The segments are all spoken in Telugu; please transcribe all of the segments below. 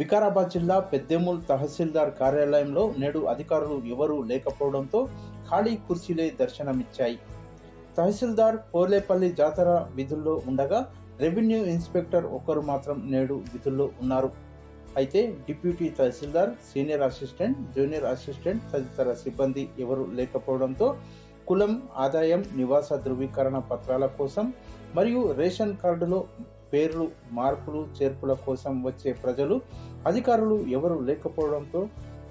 వికారాబాద్ జిల్లా పెద్దెమూల్ తహసీల్దార్ కార్యాలయంలో నేడు అధికారులు ఎవరూ లేకపోవడంతో ఖాళీ కుర్చీలే దర్శనమిచ్చాయి. తహసీల్దార్ పోలేపల్లి జాతర విధుల్లో ఉండగా రెవెన్యూ ఇన్స్పెక్టర్ ఒక్కరు మాత్రం నేడు విధుల్లో ఉన్నారు. అయితే deputy tahsildar senior assistant junior assistant తదితర సిబ్బంది ఎవరు లేకపోవడంతో కులం ఆదాయం నివాస ధృవీకరణ పత్రాల కోసం మరియు రేషన్ కార్డులో పేర్లు మార్పులు చేర్పుల కోసం వచ్చే ప్రజలు అధికారులు ఎవరు లేకపోవడంతో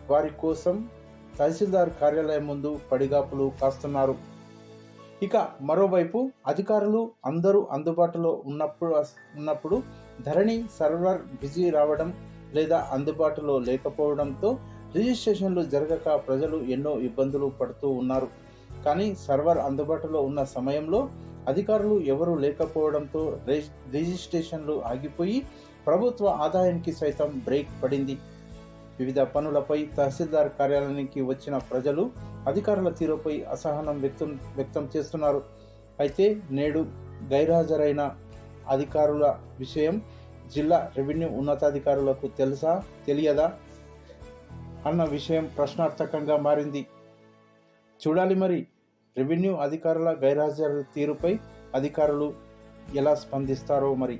వారి కోసం తహసీల్దార్ కార్యాలయం ముందు పడిగాపులు కాస్తున్నారు. ఇక మరోవైపు అధికారులు అందరూ అందుబాటులో ఉన్నప్పుడు ఉన్నప్పుడు ధరణి సర్వర్ బిజీ రావడం లేదా అందుబాటులో లేకపోవడంతో రిజిస్ట్రేషన్లు జరగక ప్రజలు ఎన్నో ఇబ్బందులు పడుతూ ఉన్నారు. కానీ సర్వర్ అందుబాటులో ఉన్న సమయంలో అధికారులు ఎవరూ లేకపోవడంతో రిజిస్ట్రేషన్లు ఆగిపోయి ప్రభుత్వ ఆదాయానికి సైతం బ్రేక్ పడింది. వివిధ పనులపై తహసీల్దార్ కార్యాలయానికి వచ్చిన ప్రజలు అధికారుల తీరుపై అసహనం వ్యక్తం వ్యక్తం చేస్తున్నారు. అయితే నేడు గైర్హాజరైన అధికారుల విషయం జిల్లా రెవెన్యూ ఉన్నతాధికారులకు తెలుసా తెలియదా అన్న విషయం ప్రశ్నార్థకంగా మారింది. చూడాలి మరి రెవెన్యూ అధికారుల గైర్హాజరు తీరుపై అధికారులు ఎలా స్పందిస్తారో మరి